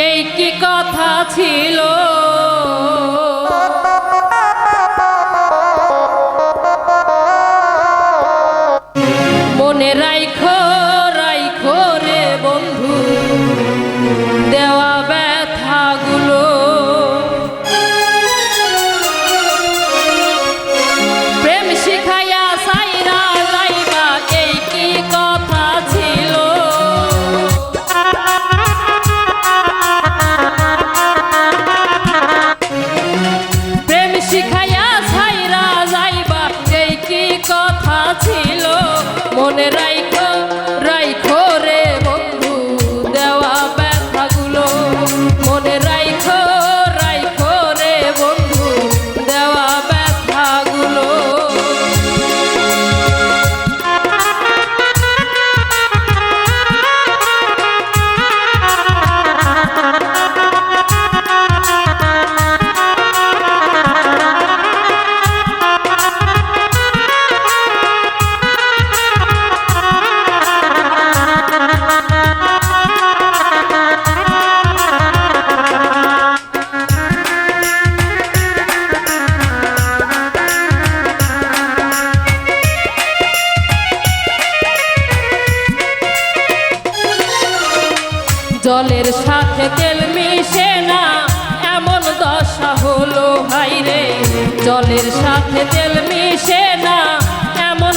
এই কি কথা ছিল? মনে রাইখ জলের সাথে তেল মিশে না, এমন দশা হলো ভাইরে জলের সাথে তেল মিশে না, এমন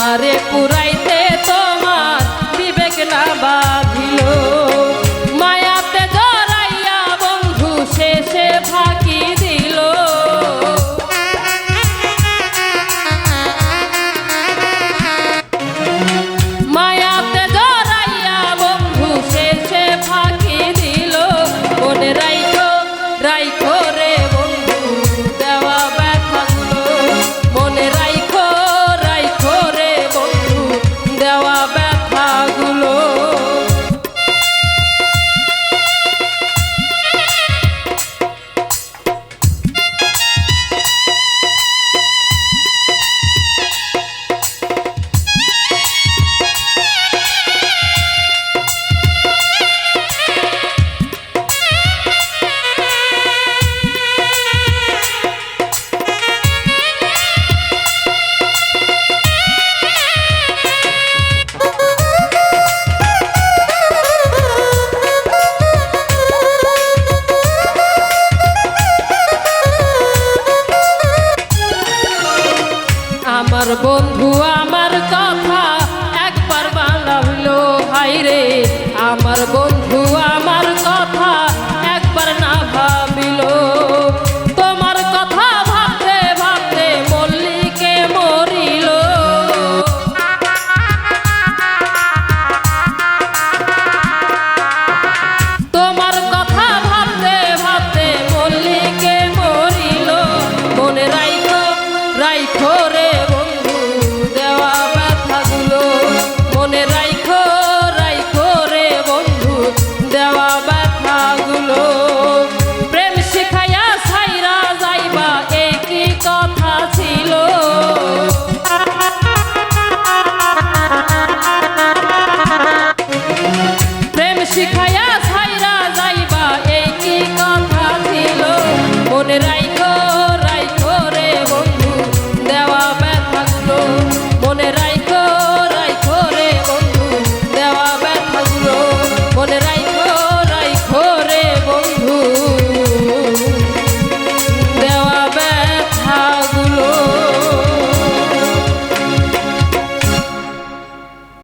আমারে পুরাইতে আমার বন্ধু আমার কা